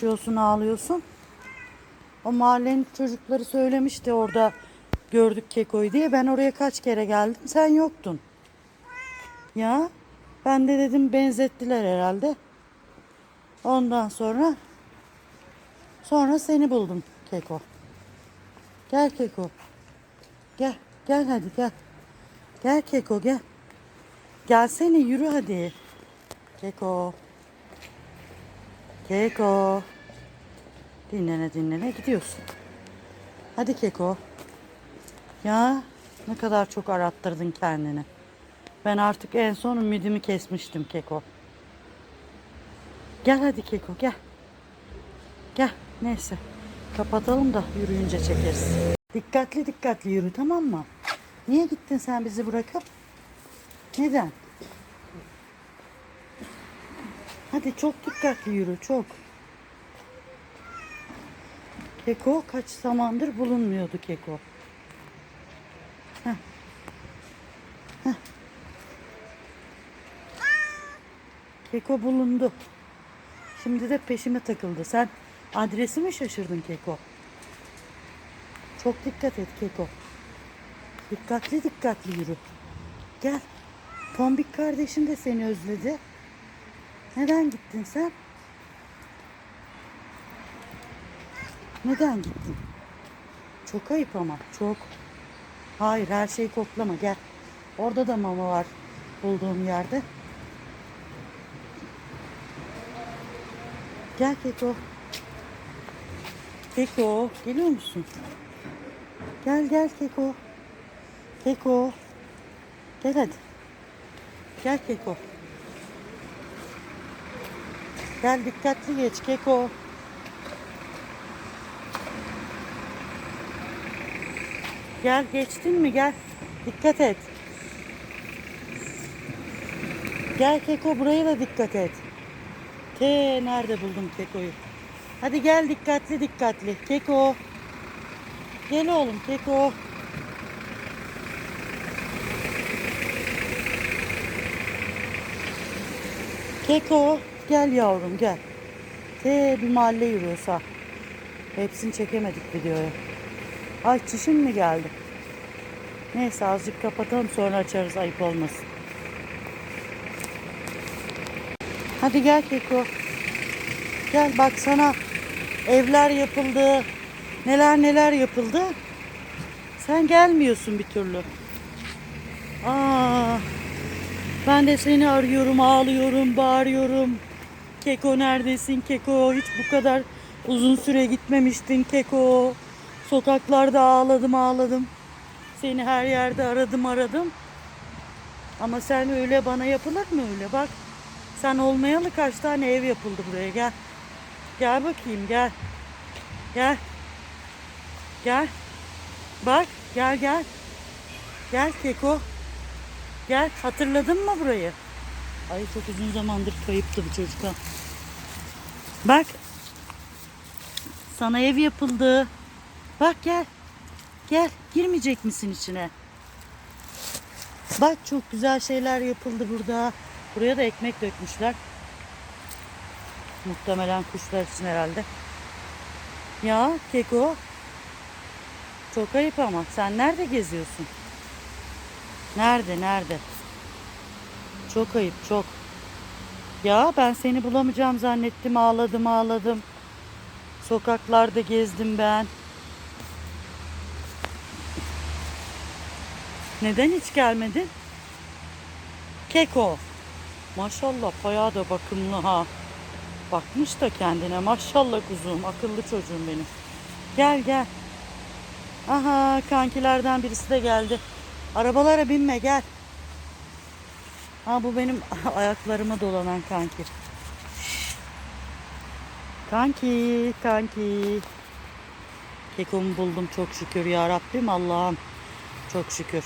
Konuşuyorsun, ağlıyorsun. O mahallenin çocukları söylemişti orada gördük Keko'yu diye. Ben oraya kaç kere geldim. Sen yoktun. Ya ben de dedim benzettiler herhalde. Ondan sonra sonra seni buldum Keko. Gel Keko. Gel. Gel hadi gel. Gel Keko gel. Gelsene yürü hadi. Keko. Keko. Dinlene dinlene gidiyorsun. Hadi Keko. Ya ne kadar çok arattırdın kendini. Ben artık en son ümidimi kesmiştim Keko. Gel hadi Keko gel. Gel neyse. Kapatalım da yürüyünce çekeriz. Dikkatli dikkatli yürü tamam mı? Niye gittin sen bizi bırakıp? Neden? Hadi çok dikkatli yürü çok. Keko kaç zamandır bulunmuyordu Keko. Heh. Heh. Keko bulundu. Şimdi de peşime takıldı. Sen adresi mi şaşırdın Keko? Çok dikkat et Keko. Dikkatli dikkatli yürü. Gel. Tombik kardeşin de seni özledi. Neden gittin sen? Neden gittin? Çok ayıp ama çok. Hayır her şeyi koklama gel. Orada da mama var bulduğum yerde. Gel Keko. Keko geliyor musun? Gel gel Keko. Keko. Gel hadi. Gel Keko. Gel dikkatli geç Keko. Gel geçtin mi gel. Dikkat et. Gel Keko buraya da dikkat et. Te nerede buldum Keko'yu? Hadi gel dikkatli dikkatli. Keko. Gel oğlum Keko. Keko gel yavrum gel. Te bir mahalle yürüyorsa. Hepsini çekemedik videoya. Ay çişim mi geldi? Neyse azıcık kapatalım sonra açarız ayıp olmasın. Hadi gel Keko. Gel bak sana evler yapıldı. Neler neler yapıldı. Sen gelmiyorsun bir türlü. Aa, ben de seni arıyorum, ağlıyorum, bağırıyorum. Keko neredesin Keko? Hiç bu kadar uzun süre gitmemiştin Keko. Sokaklarda ağladım ağladım. Seni her yerde aradım aradım. Ama sen öyle bana yapılır mı öyle bak. Sen olmayalı kaç tane ev yapıldı buraya gel. Gel bakayım gel. Gel. Gel. Bak gel gel. Gel Keko. Gel hatırladın mı burayı? Ay çok uzun zamandır kayıptı bu çocuk ha. Bak. Sana ev yapıldı. Bak gel. Gel. Girmeyecek misin içine? Bak çok güzel şeyler yapıldı burada. Buraya da ekmek dökmüşler. Muhtemelen kuşlar için herhalde. Ya Keko. Çok ayıp ama. Sen nerede geziyorsun? Nerede nerede? Çok ayıp çok. Ya ben seni bulamayacağım zannettim. Ağladım ağladım. Sokaklarda gezdim ben. Neden hiç gelmedin? Keko. Maşallah bayağı da bakımlı ha. Bakmış da kendine. Maşallah kuzum. Akıllı çocuğum benim. Gel gel. Aha kankilerden birisi de geldi. Arabalara binme gel. Ha bu benim ayaklarıma dolanan kanki. Kanki, kanki. Kekomu buldum çok şükür ya Rabbim Allah'ım. Çok şükür.